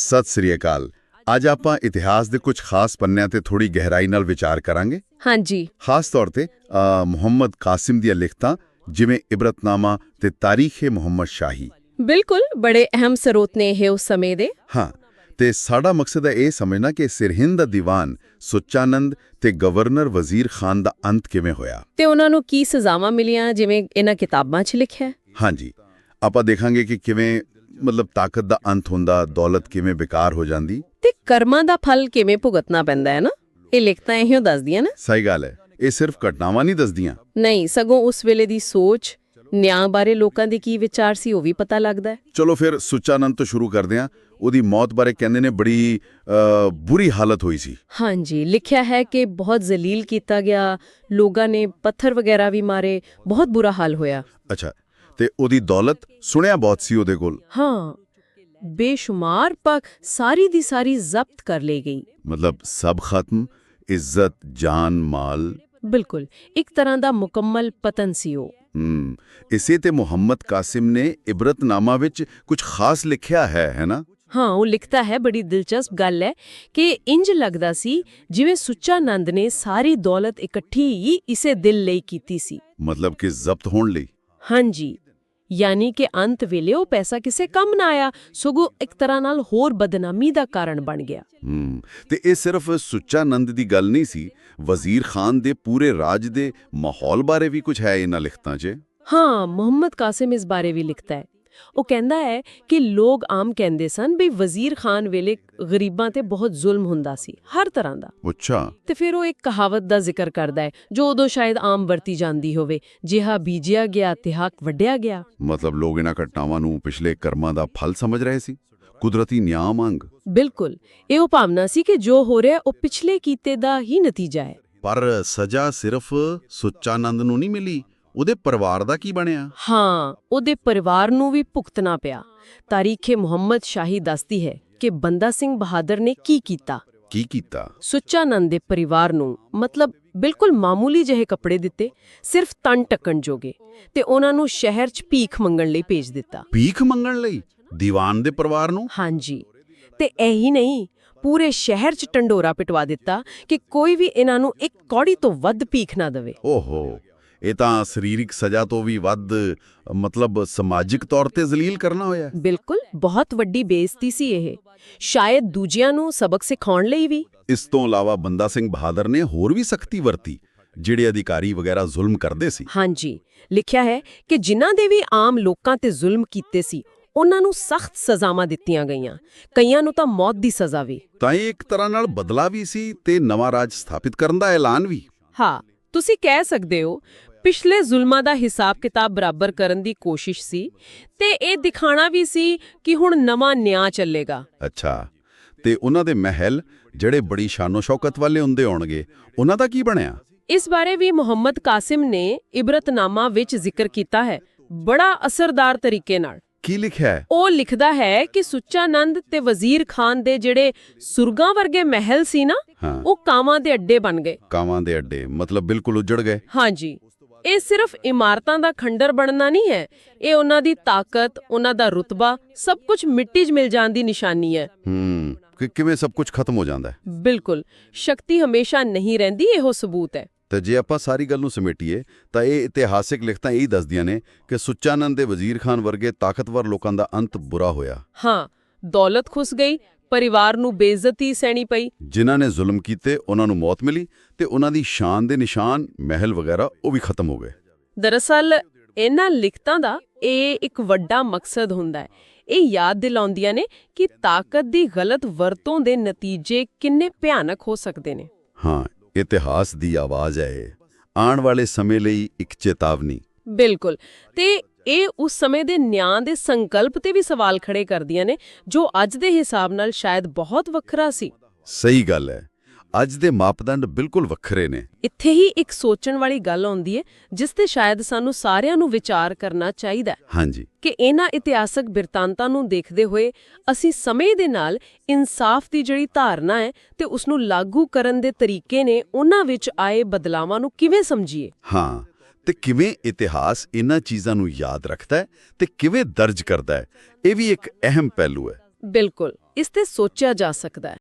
ਸਤਿ ਸ੍ਰੀ ਅਕਾਲ। ਅੱਜ ਆਪਾਂ ਇਤਿਹਾਸ ਦੇ ਕੁਝ ਖਾਸ ਪੰਨਿਆਂ ਤੇ ਥੋੜੀ ਗਹਿਰਾਈ ਨਾਲ ਵਿਚਾਰ ਕਰਾਂਗੇ। ਹਾਂਜੀ। ਖਾਸ ਤੌਰ ਤੇ ਮੁਹੰਮਦ ਕਾਸਿਮ ਦੀਆਂ ਲਿਖਤਾਂ ਜਿਵੇਂ ਇਬਰਤਨਾਮਾ ਤੇ ਤਾਰੀਖ-ਏ ਮੁਹੰਮਦ ਸ਼ਾਹੀ। ਬਿਲਕੁਲ ਬੜੇ ਅਹਿਮ ਸਰੋਤ ਨੇ ਇਹ ਉਸ ਸਮੇਂ ਦੇ। ਹਾਂ ਤੇ ਸਾਡਾ ਮਕਸਦ ਹੈ ਇਹ ਸਮਝਣਾ ਕਿ ਸਿਰਹਿੰਦ ਦਾ ਦੀਵਾਨ ਸੁੱਚਾਨੰਦ ਤੇ ਗਵਰਨਰ ਵਜ਼ੀਰ ਖਾਨ ਦਾ ਅੰਤ ਕਿਵੇਂ ਹੋਇਆ। ਤੇ ਉਹਨਾਂ ਨੂੰ ਕੀ ਸਜ਼ਾਵਾਂ ਮਿਲੀਆਂ ਜਿਵੇਂ ਇਹਨਾਂ ਕਿਤਾਬਾਂ 'ਚ ਲਿਖਿਆ ਹਾਂਜੀ। ਆਪਾਂ ਦੇਖਾਂਗੇ ਕਿ ਕਿਵੇਂ ਮਤਲਬ ਤਾਕਤ ਦਾ ਅੰਤ ਹੁੰਦਾ ਦੌਲਤ ਕਿਵੇਂ ਬੇਕਾਰ ਹੋ ਜਾਂਦੀ? ਤੇ ਕਰਮਾਂ ਦਾ ਫਲ ਕਿਵੇਂ ਭੁਗਤਣਾ ਪੈਂਦਾ ਹੈ ਨਾ? ਇਹ ਲਿਖਤਾਂ ਇਹੋ ਦੱਸਦੀਆਂ ਨਾ। ਸਹੀ ਗੱਲ ਹੈ। ਇਹ ਸਿਰਫ ਘਟਨਾਵਾਂ ਨਹੀਂ ਦੱਸਦੀਆਂ। ਨਹੀਂ ਸਗੋਂ ਉਸ ਵੇਲੇ ਦੀ ਸੋਚ ਨਿਆਂ ਬਾਰੇ ਲੋਕਾਂ ਦੇ ਕੀ ਵਿਚਾਰ ਸੀ ਉਹ ਵੀ ਪਤਾ ਲੱਗਦਾ ਹੈ। ਚਲੋ ਫਿਰ ਸੁੱਚਾਨੰਦ ਤੋਂ ਸ਼ੁਰੂ ਕਰਦੇ ਹਾਂ। ਉਹਦੀ ਮੌਤ ਬਾਰੇ ਕਹਿੰਦੇ ਨੇ ਬੜੀ ਬੁਰੀ ਹਾਲਤ ਹੋਈ ਸੀ। ਹਾਂਜੀ ਲਿਖਿਆ ਹੈ ਕਿ ਬਹੁਤ ਜ਼ਲੀਲ ਕੀਤਾ ਗਿਆ। ਲੋਕਾਂ ਨੇ ਪੱਥਰ ਵਗੈਰਾ ਵੀ ਮਾਰੇ। ਬਹੁਤ ਬੁਰਾ ਹਾਲ ਹੋਇਆ। ਅੱਛਾ ਤੇ ਉਹਦੀ ਦੌਲਤ ਸੁਣਿਆ ਬਹੁਤ ਸੀ ਉਹਦੇ ਕੋਲ। ਹਾਂ ਬੇਸ਼ੁਮਾਰ ਪੱਕ ਸਾਰੀ ਦੀ ਸਾਰੀ ਜ਼ਬਤ ਕਰ ਲਈ ਗਈ। ਮਤਲਬ ਸਭ ਖਤਮ ਇੱਜ਼ਤ ਜਾਨ ਮਾਲ। ਬਿਲਕੁਲ ਇੱਕ ਤਰ੍ਹਾਂ ਦਾ ਮੁਕੰਮਲ ਪਤਨ ਸੀ ਉਹ। ਹਮ ਇਸੇ ਤੇ ਮੁਹੰਮਦ ਕਾਸਿਮ ਨੇ ਇਬਰਤਨਾਮਾ ਵਿੱਚ ਕੁਝ ਖਾਸ ਲਿਖਿਆ ਹੈ ਹੈ ਨਾ? ਹਾਂ ਉਹ ਲਿਖਦਾ ਹੈ ਬੜੀ ਦਿਲਚਸਪ ਗੱਲ ਹੈ ਕਿ ਇੰਜ ਲੱਗਦਾ ਸੀ ਜਿਵੇਂ ਸੁੱਚਾ ਨੰਦ ਨੇ ਸਾਰੀ ਦੌਲਤ ਇਕੱਠੀ ਹੀ ਇਸੇ ਦਿਲ ਲਈ ਕੀਤੀ ਸੀ। ਮਤਲਬ ਕਿ ਜ਼ਬਤ ਹੋਣ ਲਈ। ਹਾਂਜੀ ਯਾਨੀ ਕਿ ਅੰਤ ਵੇਲੇ ਉਹ ਪੈਸਾ ਕਿਸੇ ਕੰਮ ਨਾ ਆਇਆ ਸਗੋਂ ਇੱਕ ਤਰ੍ਹਾਂ ਨਾਲ ਹੋਰ ਬਦਨਾਮੀ ਦਾ ਕਾਰਨ ਬਣ ਗਿਆ। ਤੇ ਇਹ ਸਿਰਫ ਸੁੱਚਾਨੰਦ ਦੀ ਗੱਲ ਨਹੀਂ ਸੀ ਵਜ਼ੀਰ ਖਾਨ ਦੇ ਪੂਰੇ ਰਾਜ ਦੇ ਮਾਹੌਲ ਬਾਰੇ ਵੀ ਕੁਝ ਹੈ ਇਹਨਾਂ ਲਿਖਤਾਂ 'ਚ? ਹਾਂ ਮੁਹੰਮਦ ਕਾਸਿਮ ਇਸ ਬਾਰੇ ਵੀ ਲਿਖਦਾ ਹੈ। ਉਹ ਕਹਿੰਦਾ ਹੈ ਕਿ ਲੋਕ ਆਮ ਕਹਿੰਦੇ ਸਨ ਵੀ ਵਜ਼ੀਰ ਖਾਨ ਵੇਲੇ ਗਰੀਬਾਂ ਤੇ ਬਹੁਤ ਜ਼ੁਲਮ ਹੁੰਦਾ ਸੀ ਹਰ ਤਰ੍ਹਾਂ ਦਾ। ਅੱਛਾ। ਤੇ ਫਿਰ ਉਹ ਇੱਕ ਕਹਾਵਤ ਦਾ ਜ਼ਿਕਰ ਕਰਦਾ ਹੈ ਜੋ ਉਦੋਂ ਸ਼ਾਇਦ ਆਮ ਵਰਤੀ ਜਾਂਦੀ ਹੋਵੇ ਜਿਹਾ ਬੀਜਿਆ ਗਿਆ ਤੇ ਹੱਕ ਵੱਢਿਆ ਗਿਆ। ਮਤਲਬ ਲੋਕ ਇਹਨਾਂ ਘਟਨਾਵਾਂ ਨੂੰ ਪਿਛਲੇ ਕਰਮਾਂ ਦਾ ਫਲ ਸਮਝ ਰਹੇ ਸੀ? ਕੁਦਰਤੀ ਨਿਆਂ ਮੰਗ ਬਿਲਕੁਲ। ਇਹ ਉਹ ਭਾਵਨਾ ਸੀ ਕਿ ਜੋ ਹੋ ਰਿਹਾ ਉਹ ਪਿਛਲੇ ਕੀਤੇ ਦਾ ਹੀ ਨਤੀਜਾ ਹੈ। ਪਰ ਸਜ਼ਾ ਸਿਰਫ ਸੁੱਚਾਨੰਦ ਨੂੰ ਨਹੀਂ ਮਿਲੀ? ਉਹਦੇ ਪਰਿਵਾਰ ਦਾ ਕੀ ਬਣਿਆ? ਹਾਂ ਉਹਦੇ ਪਰਿਵਾਰ ਨੂੰ ਵੀ ਭੁਗਤਣਾ ਪਿਆ। ਤਾਰੀਖੇ ਮੁਹੰਮਦ ਸ਼ਾਹੀ ਦੱਸਦੀ ਹੈ ਕਿ ਬੰਦਾ ਸਿੰਘ ਬਹਾਦਰ ਨੇ ਕੀ ਕੀਤਾ। ਕੀ ਕੀਤਾ? ਸੁੱਚਾਨੰਦ ਦੇ ਪਰਿਵਾਰ ਨੂੰ ਮਤਲਬ ਬਿਲਕੁਲ ਮਾਮੂਲੀ ਜਿਹੇ ਕੱਪੜੇ ਦਿੱਤੇ ਸਿਰਫ ਤਨ ਟੱਕਣ ਜੋਗੇ ਤੇ ਉਹਨਾਂ ਨੂੰ ਸ਼ਹਿਰ 'ਚ ਭੀਖ ਮੰਗਣ ਲਈ ਭੇਜ ਦਿੱਤਾ। ਭੀਖ ਮੰਗਣ ਲਈ? ਦੀਵਾਨ ਦੇ ਪਰਿਵਾਰ ਨੂੰ? ਹਾਂਜੀ। ਤੇ ਇਹੀ ਨਹੀਂ ਪੂਰੇ ਸ਼ਹਿਰ 'ਚ ਟੰਡੋਰਾ ਪਿਟਵਾ ਦਿੱਤਾ ਕਿ ਕੋਈ ਵੀ ਇਹਨਾਂ ਨੂੰ ਇੱਕ ਕੌੜੀ ਤੋਂ ਵੱਧ ਭੀਖ ਨਾ ਦੇਵੇ। ਓਹੋ। ਇਹ ਤਾਂ ਸਰੀਰਕ ਸਜ਼ਾ ਤੋਂ ਵੀ ਵੱਧ ਮਤਲਬ ਸਮਾਜਿਕ ਤੌਰ ਤੇ ਜ਼ਲੀਲ ਕਰਨਾ ਹੋਇਆ ਬਿਲਕੁਲ ਬਹੁਤ ਵੱਡੀ ਬੇਇੱਜ਼ਤੀ ਸੀ ਇਹ। ਸ਼ਾਇਦ ਦੂਜਿਆਂ ਨੂੰ ਸਬਕ ਸਿਖਾਉਣ ਲਈ ਵੀ। ਇਸ ਤੋਂ ਇਲਾਵਾ ਬੰਦਾ ਸਿੰਘ ਬਹਾਦਰ ਨੇ ਹੋਰ ਵੀ ਸਖਤੀ ਵਰਤੀ ਜਿਹੜੇ ਅਧਿਕਾਰੀ ਵਗੈਰਾ ਜ਼ੁਲਮ ਕਰਦੇ ਸੀ। ਹਾਂਜੀ ਲਿਖਿਆ ਹੈ ਕਿ ਜਿਨ੍ਹਾਂ ਦੇ ਵੀ ਆਮ ਲੋਕਾਂ ਤੇ ਜ਼ੁਲਮ ਕੀਤੇ ਸੀ ਉਹਨਾਂ ਨੂੰ ਸਖਤ ਸਜ਼ਾਵਾਂ ਦਿੱਤੀਆਂ ਗਈਆਂ। ਕਈਆਂ ਨੂੰ ਤਾਂ ਮੌਤ ਦੀ ਸਜ਼ਾ ਵੀ। ਤਾਂ ਇਹ ਇੱਕ ਤਰ੍ਹਾਂ ਨਾਲ ਬਦਲਾ ਵੀ ਸੀ ਤੇ ਨਵਾਂ ਰਾਜ ਸਥਾਪਿਤ ਕਰਨ ਦਾ ਐਲਾਨ ਵੀ। ਹਾਂ ਤੁਸੀਂ ਕਹਿ ਸਕਦੇ ਹੋ ਪਿਛਲੇ ਜ਼ੁਲਮਾਂ ਦਾ ਹਿਸਾਬ ਕਿਤਾਬ ਬਰਾਬਰ ਕਰਨ ਦੀ ਕੋਸ਼ਿਸ਼ ਸੀ ਤੇ ਇਹ ਦਿਖਾਣਾ ਵੀ ਸੀ ਕਿ ਹੁਣ ਨਵਾਂ ਨਿਆਂ ਚੱਲੇਗਾ। ਅੱਛਾ ਤੇ ਉਹਨਾਂ ਦੇ ਮਹਿਲ ਜਿਹੜੇ ਬੜੀ ਸ਼ਾਨੋ ਸ਼ੌਕਤ ਵਾਲੇ ਹੁੰਦੇ ਹੋਣਗੇ ਉਹਨਾਂ ਦਾ ਕੀ ਬਣਿਆ? ਇਸ ਬਾਰੇ ਵੀ ਮੁਹੰਮਦ ਕਾਸਿਮ ਨੇ ਇਬਰਤਨਾਮਾ ਵਿੱਚ ਜ਼ਿਕਰ ਕੀਤਾ ਹੈ ਬੜਾ ਅਸਰਦਾਰ ਤਰੀਕੇ ਨਾਲ। ਕੀ ਲਿਖਿਆ ਹੈ? ਉਹ ਲਿਖਦਾ ਹੈ ਕਿ ਸੁੱਚਾਨੰਦ ਤੇ ਵਜ਼ੀਰ ਖਾਨ ਦੇ ਜਿਹੜੇ ਸੁਰਗਾਂ ਵਰਗੇ ਮਹਿਲ ਸੀ ਨਾ ਹਾਂ। ਉਹ ਕਾਵਾਂ ਦੇ ਅੱਡੇ ਬਣ ਗਏ। ਕਾਵਾਂ ਦੇ ਅੱਡੇ ਮਤਲਬ ਬਿਲਕੁਲ ਉਜੜ ਗਏ। ਹਾਂਜੀ। ਇਹ ਸਿਰਫ ਇਮਾਰਤਾਂ ਦਾ ਖੰਡਰ ਬਣਨਾ ਨਹੀਂ ਹੈ ਇਹ ਉਹਨਾਂ ਦੀ ਤਾਕਤ ਉਹਨਾਂ ਦਾ ਰੁਤਬਾ ਸਭ ਕੁਝ ਮਿੱਟੀ 'ਚ ਮਿਲ ਜਾਣ ਦੀ ਨਿਸ਼ਾਨੀ ਹੈ। ਹੂੰ ਕਿ ਕਿਵੇਂ ਸਭ ਕੁਝ ਖਤਮ ਹੋ ਜਾਂਦਾ ਹੈ? ਬਿਲਕੁਲ ਸ਼ਕਤੀ ਹਮੇਸ਼ਾ ਨਹੀਂ ਰਹਿੰਦੀ ਇਹੋ ਸਬੂਤ ਹੈ। ਤੇ ਜੇ ਆਪਾਂ ਸਾਰੀ ਗੱਲ ਨੂੰ ਸਮੇਟੀਏ ਤਾਂ ਇਹ ਇਤਿਹਾਸਿਕ ਲਿਖਤਾਂ ਇਹੀ ਦੱਸਦੀਆਂ ਨੇ ਕਿ ਸੁੱਚਾਨੰਦ ਦੇ ਵਜ਼ੀਰ ਖਾਨ ਵਰਗੇ ਤਾਕਤਵਰ ਲੋਕਾਂ ਦਾ ਅੰਤ ਬੁਰਾ ਹੋਇਆ। ਹਾਂ ਦੌਲਤ ਖੁੱਸ ਗਈ ਪਰਿਵਾਰ ਨੂੰ ਬੇਇੱਜ਼ਤੀ ਸਹਿਣੀ ਪਈ। ਜਿਨ੍ਹਾਂ ਨੇ ਜ਼ੁਲਮ ਕੀਤੇ ਉਹਨਾਂ ਨੂੰ ਮੌਤ ਮਿਲੀ ਤੇ ਉਹਨਾਂ ਦੀ ਸ਼ਾਨ ਦੇ ਨਿਸ਼ਾਨ ਮਹਿਲ ਵਗੈਰਾ ਉਹ ਵੀ ਖਤਮ ਹੋ ਗਏ। ਦਰਅਸਲ ਇਹਨਾਂ ਲਿਖਤਾਂ ਦਾ ਇਹ ਇੱਕ ਵੱਡਾ ਮਕਸਦ ਹੁੰਦਾ ਹੈ। ਇਹ ਯਾਦ ਦਿਲਾਉਂਦੀਆਂ ਨੇ ਕਿ ਤਾਕਤ ਦੀ ਗਲਤ ਵਰਤੋਂ ਦੇ ਨਤੀਜੇ ਕਿੰਨੇ ਭਿਆਨਕ ਹੋ ਸਕਦੇ ਨੇ। ਹਾਂ ਇਤਿਹਾਸ ਦੀ ਆਵਾਜ਼ ਹੈ ਇਹ। ਆਉਣ ਵਾਲੇ ਸਮੇਂ ਲਈ ਇੱਕ ਚੇਤਾਵਨੀ। ਬਿਲਕੁਲ। ਤੇ ਇਹ ਉਸ ਸਮੇਂ ਦੇ ਨਿਆਂ ਦੇ ਸੰਕਲਪ ਤੇ ਵੀ ਸਵਾਲ ਖੜੇ ਕਰਦੀਆਂ ਨੇ ਜੋ ਅੱਜ ਦੇ ਹਿਸਾਬ ਨਾਲ ਸ਼ਾਇਦ ਬਹੁਤ ਵੱਖਰਾ ਸੀ। ਸਹੀ ਗੱਲ ਹੈ। ਅੱਜ ਦੇ ਮਾਪਦੰਡ ਬਿਲਕੁਲ ਵੱਖਰੇ ਨੇ। ਇੱਥੇ ਹੀ ਇੱਕ ਸੋਚਣ ਵਾਲੀ ਗੱਲ ਆਉਂਦੀ ਹੈ ਜਿਸ ਤੇ ਸ਼ਾਇਦ ਸਾਨੂੰ ਸਾਰਿਆਂ ਨੂੰ ਵਿਚਾਰ ਕਰਨਾ ਚਾਹੀਦਾ ਹੈ। ਹਾਂਜੀ। ਕਿ ਇਹਨਾਂ ਇਤਿਹਾਸਕ ਬਿਰਤਾਂਤਾਂ ਨੂੰ ਦੇਖਦੇ ਹੋਏ ਅਸੀਂ ਸਮੇਂ ਦੇ ਨਾਲ ਇਨਸਾਫ ਦੀ ਜਿਹੜੀ ਧਾਰਨਾ ਹੈ ਤੇ ਉਸ ਨੂੰ ਲਾਗੂ ਕਰਨ ਦੇ ਤਰੀਕੇ ਨੇ ਉਹਨਾਂ ਵਿੱਚ ਆਏ ਬਦਲਾਵਾਂ ਨੂੰ ਕਿਵੇਂ ਸਮਝੀਏ? ਹਾਂ। ਤੇ ਕਿਵੇਂ ਇਤਿਹਾਸ ਇਹਨਾਂ ਚੀਜ਼ਾਂ ਨੂੰ ਯਾਦ ਰੱਖਦਾ ਹੈ ਤੇ ਕਿਵੇਂ ਦਰਜ ਕਰਦਾ ਹੈ, ਇਹ ਵੀ ਇੱਕ ਅਹਿਮ ਪਹਿਲੂ ਹੈ। ਬਿਲਕੁਲ, ਇਸ ਤੇ ਸੋਚਿਆ ਜਾ ਸਕਦਾ ਹੈ।